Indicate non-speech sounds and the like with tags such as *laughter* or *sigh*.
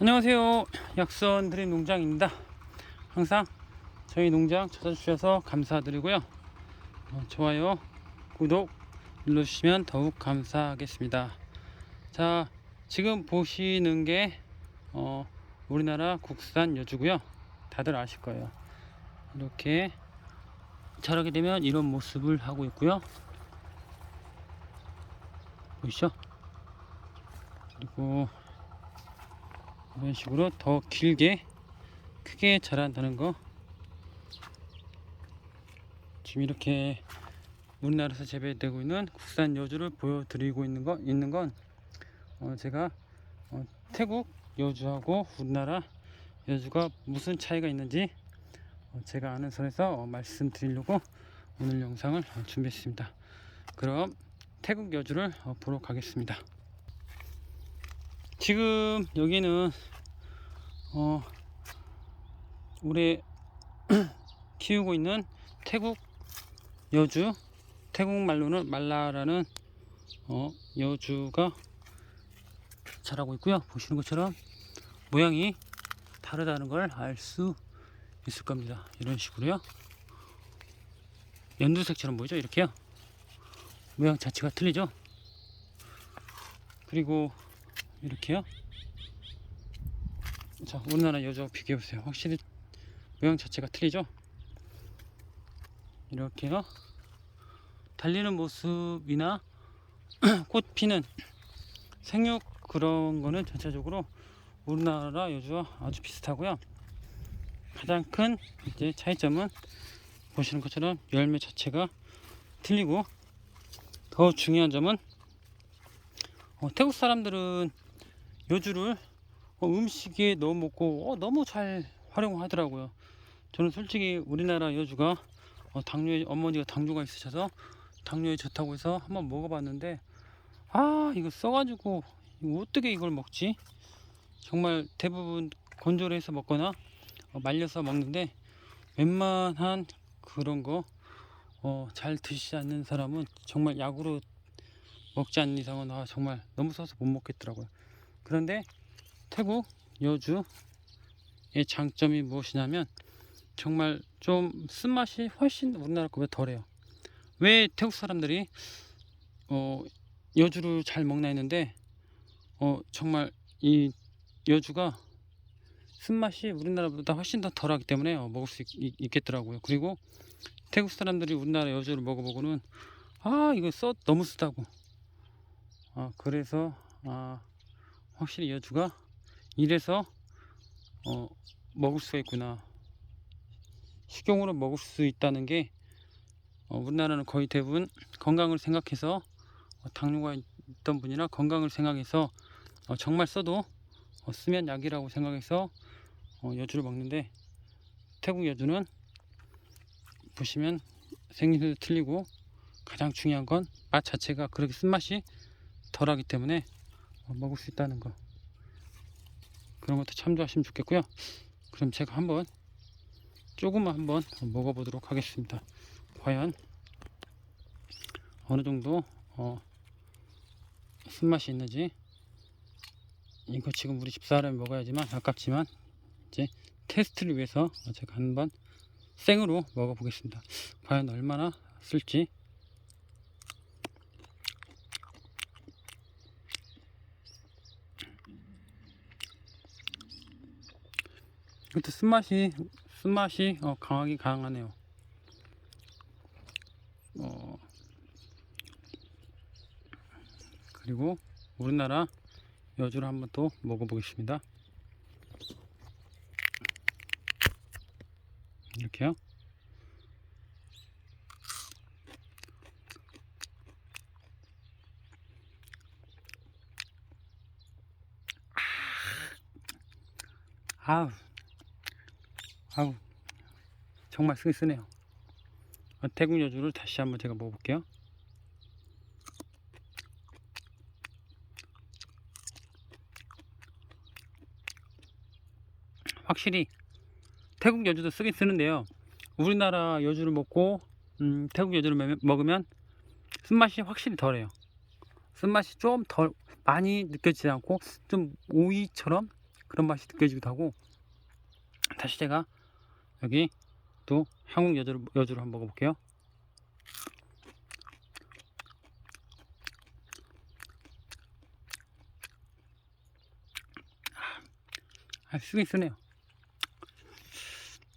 안녕하세요. 약선 드림 농장입니다. 항상 저희 농장 찾아주셔서 감사드리고요. 어, 좋아요, 구독 눌러주시면 더욱 감사하겠습니다. 자, 지금 보시는 게 어, 우리나라 국산 여주고요. 다들 아실 거예요. 이렇게 자라게 되면 이런 모습을 하고 있고요. 보이시죠? 그리고 이런 식으로 더 길게 크게 자란다는 거 지금 이렇게 우리나라에서 재배되고 있는 국산 여주를 보여드리고 있는 거 있는 건 어, 제가 어, 태국 여주하고 우리나라 여주가 무슨 차이가 있는지 어, 제가 아는 선에서 어, 말씀드리려고 오늘 영상을 어, 준비했습니다. 그럼 태국 여주를 어, 보러 가겠습니다. 지금 여기는 어 올해 *clears throat* 키우고 있는 태국 여주 태국 말로는 말라라는 어 여주가 자라고 있고요. 보시는 것처럼 모양이 다르다는 걸 알 수 있을 겁니다. 이런 식으로요. 연두색처럼 보이죠? 이렇게요. 모양 자체가 틀리죠? 그리고 이렇게요. 자, 우리나라 여주하고 비교해 보세요. 확실히 모양 자체가 틀리죠? 이렇게요. 달리는 모습이나 *clears throat* 꽃 피는 생육 그런 거는 전체적으로 우리나라 여주와 아주 비슷하고요. 가장 큰 이제 차이점은 보시는 것처럼 열매 자체가 틀리고 더 중요한 점은 어, 태국 사람들은 여주를 어, 음식에 넣어 먹고 어, 너무 잘 활용하더라고요. 저는 솔직히 우리나라 여주가 어, 당뇨 어머니가 당뇨가 있으셔서 당뇨에 좋다고 해서 한번 먹어봤는데 아 이거 써가지고 이거 어떻게 이걸 먹지? 정말 대부분 건조를 해서 먹거나 어, 말려서 먹는데 웬만한 그런 거 어, 잘 드시지 않는 사람은 정말 약으로 먹지 않는 이상은 아, 정말 너무 써서 못 먹겠더라고요. 그런데 태국 여주의 장점이 무엇이냐면 정말 좀 쓴맛이 훨씬 우리나라 거보다 덜해요. 왜 태국 사람들이 어, 여주를 잘 먹나 했는데 어, 정말 이 여주가 쓴맛이 우리나라보다 훨씬 더 덜하기 때문에 어, 먹을 수 있, 있겠더라고요. 그리고 태국 사람들이 우리나라 여주를 먹어보고는 아 이거 써 너무 쓰다고 아 그래서 아 확실히 여주가 이래서 어 먹을 수가 있구나. 식용으로 먹을 수 있다는 게 어, 우리나라는 거의 대부분 건강을 생각해서 어, 당뇨가 있던 분이나 건강을 생각해서 어, 정말 써도 어, 쓰면 약이라고 생각해서 어, 여주를 먹는데 태국 여주는 보시면 생김새도 틀리고 가장 중요한 건 맛 자체가 그렇게 쓴맛이 덜하기 때문에 어, 먹을 수 있다는 거. 그런 것도 참조하시면 좋겠고요. 그럼 제가 한번 조금만 한번 먹어보도록 하겠습니다. 과연 어느 정도 어, 쓴맛이 있는지. 이거 지금 우리 집사람이 먹어야지만 아깝지만 이제 테스트를 위해서 제가 한번 생으로 먹어보겠습니다. 과연 얼마나 쓸지 이것도 쓴맛이 쓴맛이 어, 강하게 강하네요. 어, 그리고 우리나라 여주를 한번 또 먹어보겠습니다. 이렇게요. 아우 아우 정말 쓰네요. 어, 태국 여주를 다시 한번 제가 먹어볼게요. 확실히 태국 여주도 쓰긴 쓰는데요. 우리나라 여주를 먹고 음, 태국 여주를 먹- 먹으면 쓴맛이 확실히 덜해요. 쓴맛이 좀 덜 많이 느껴지지 않고 좀 오이처럼 그런 맛이 느껴지기도 하고. 다시 제가 여기 또 한국 여주를, 여주를 한번 먹어볼게요. 아, 쓰긴 쓰네요